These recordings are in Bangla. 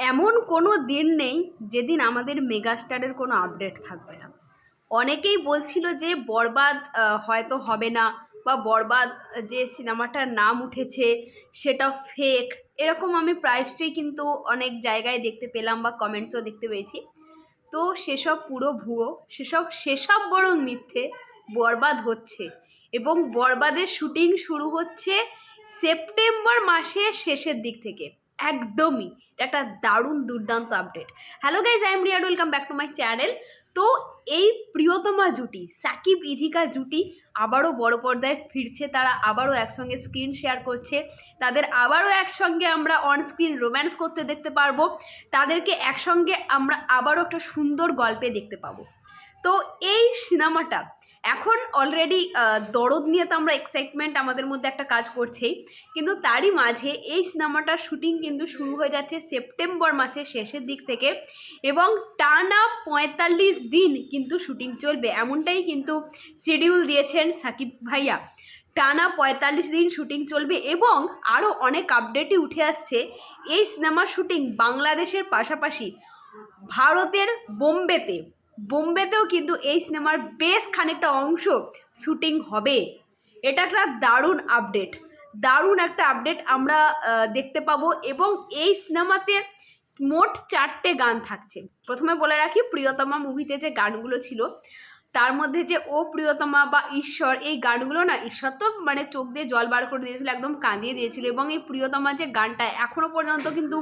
এমন কোনো দিন নেই যেদিন আমাদের মেগাস্টারের কোনো আপডেট থাকবে না। অনেকেই বলছিল যে বরবাদ হয়তো হবে না বা বরবাদ, যে সিনেমাটার নাম উঠেছে সেটা ফেক এরকম আমি প্রায়শই কিন্তু অনেক জায়গায় দেখতে পেলাম বা কমেন্টসও দেখতে পেয়েছি। তো সেসব পুরো ভুয়ো, সেসব সেসব বরং মিথ্যে বরবাদ হচ্ছে এবং বরবাদের শুটিং শুরু হচ্ছে সেপ্টেম্বর মাসের শেষের দিক থেকে। একদমই। একটা দারুণ, দুর্দান্ত update hello guys I am Riyad welcome back to my channel তো এই প্রিয়তমা জুটি, সাকিব ইধিকা জুটি আবারও বড় পর্দায় ফিরছে। তারা আবারও একসঙ্গে স্ক্রিন শেয়ার করছে। তাদের আবারও একসঙ্গে আমরা অন স্ক্রিন রোম্যান্স করতে দেখতে পারব। তাদেরকে একসঙ্গে আমরা আবারও একটা সুন্দর গল্পে দেখতে পাবো। তো এই সিনেমাটা এখন অলরেডি দরদ নিয়ে তো আমরা এক্সাইটমেন্ট আমাদের মধ্যে একটা কাজ করছেই। কিন্তু তারই মাঝে এই সিনেমাটার শুটিং কিন্তু শুরু হয়ে যাচ্ছে সেপ্টেম্বর মাসের শেষের দিক থেকে এবং টানা পঁয়তাল্লিশ দিন কিন্তু শুটিং চলবে। এমনটাই কিন্তু শিডিউল দিয়েছেন সাকিব ভাইয়া। টানা পঁয়তাল্লিশ দিন শুটিং চলবে এবং আরও অনেক আপডেটই উঠে আসছে এই সিনেমার শুটিং বাংলাদেশের পাশাপাশি ভারতের বোম্বেতে। বোম্বেতেও কিন্তু এই সিনেমার বেশ খানিকটা অংশ শুটিং হবে। এটা একটা দারুণ আপডেট। দারুণ একটা আপডেট আমরা দেখতে পাবো এবং এই সিনেমাতে মোট চারটে গান থাকছে। প্রথমে বলে রাখি, প্রিয়তমা মুভিতে যে গানগুলো ছিল তার মধ্যে যে ও প্রিয়তমা বা ঈশ্বর, এই গানগুলো না ঈশ্বর তো মানে চোখ দিয়ে জল বার করে দিয়েছিল, একদম কাঁদিয়ে দিয়েছিল এবং এই প্রিয়তমা যে গানটা এখনও পর্যন্ত কিন্তু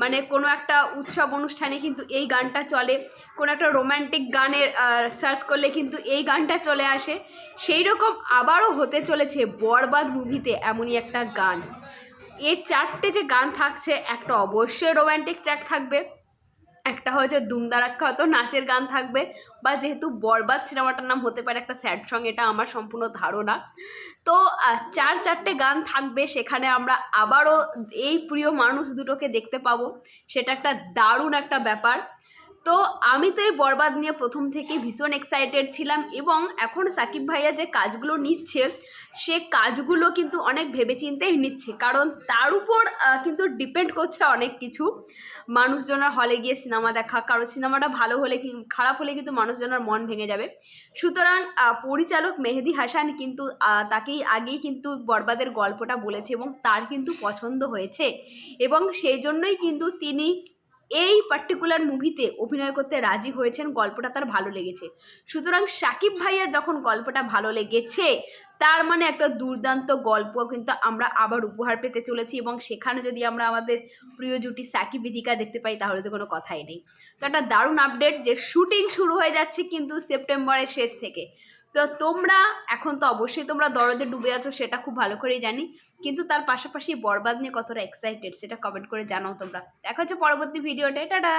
মানে কোনো একটা উৎসব অনুষ্ঠানে কিন্তু এই গানটা চলে। কোনো একটা রোম্যান্টিক গানের সার্চ করলে কিন্তু এই গানটা চলে আসে। সেই রকম আবারও হতে চলেছে বরবাদ মুভিতে এমনই একটা গান। এই চারটে যে গান থাকছে, একটা অবশ্যই রোম্যান্টিক ট্র্যাক থাকবে। একটা হয়েছে দুমদারাক্ষা, হয়তো নাচের গান থাকবে বা যেহেতু বরবাদ সিনেমাটার নাম হতে পারে একটা স্যাড সং, এটা আমার সম্পূর্ণ ধারণা। তো চার চারটে গান থাকবে, সেখানে আমরা আবারও এই প্রিয় মানুষ দুটোকে দেখতে পাবো। সেটা একটা দারুণ একটা ব্যাপার। তো আমি তো এই বরবাদ নিয়ে প্রথম থেকেই ভীষণ এক্সাইটেড ছিলাম এবং এখন সাকিব ভাইয়া যে কাজগুলো নিচ্ছে, সে কাজগুলো কিন্তু অনেক ভেবেচিন্তেই নিচ্ছে। কারণ তার উপর কিন্তু ডিপেন্ড করছে অনেক কিছু। মানুষজনের হলে গিয়ে সিনেমা দেখা, কারণ সিনেমাটা ভালো হলে খারাপ হলে কিন্তু মানুষজনের মন ভেঙে যাবে। সুতরাং পরিচালক মেহেদি হাসান কিন্তু তাকেই আগেই কিন্তু বরবাদের গল্পটা বলেছে এবং তার কিন্তু পছন্দ হয়েছে। এবং সেই জন্যই কিন্তু তিনি এই পার্টিকুলার মুভিতে অভিনয় করতে রাজি হয়েছেন, গল্পটা তার ভালো লেগেছে। সুতরাং সাকিব ভাইয়ার যখন গল্পটা ভালো লেগেছে, তার মানে একটা দুর্দান্ত গল্প কিন্তু আমরা আবার উপহার পেতে চলেছি এবং সেখানে যদি আমরা আমাদের প্রিয় জুটি সাকিব বিধিকা দেখতে পাই, তাহলে তো কোনো কথাই নেই। তো একটা দারুণ আপডেট যে শুটিং শুরু হয়ে যাচ্ছে কিন্তু সেপ্টেম্বরের শেষ থেকে। তো তোমরা, এখন তো অবশ্যই তোমরা দরদে ডুবে আছো, সেটা খুব ভালো করেই জানি। কিন্তু তার পাশাপাশি বরবাদ নিয়ে কতটা এক্সাইটেড সেটা কমেন্ট করে জানাও তোমরা। দেখা হচ্ছে পরবর্তী ভিডিওটা টাটা!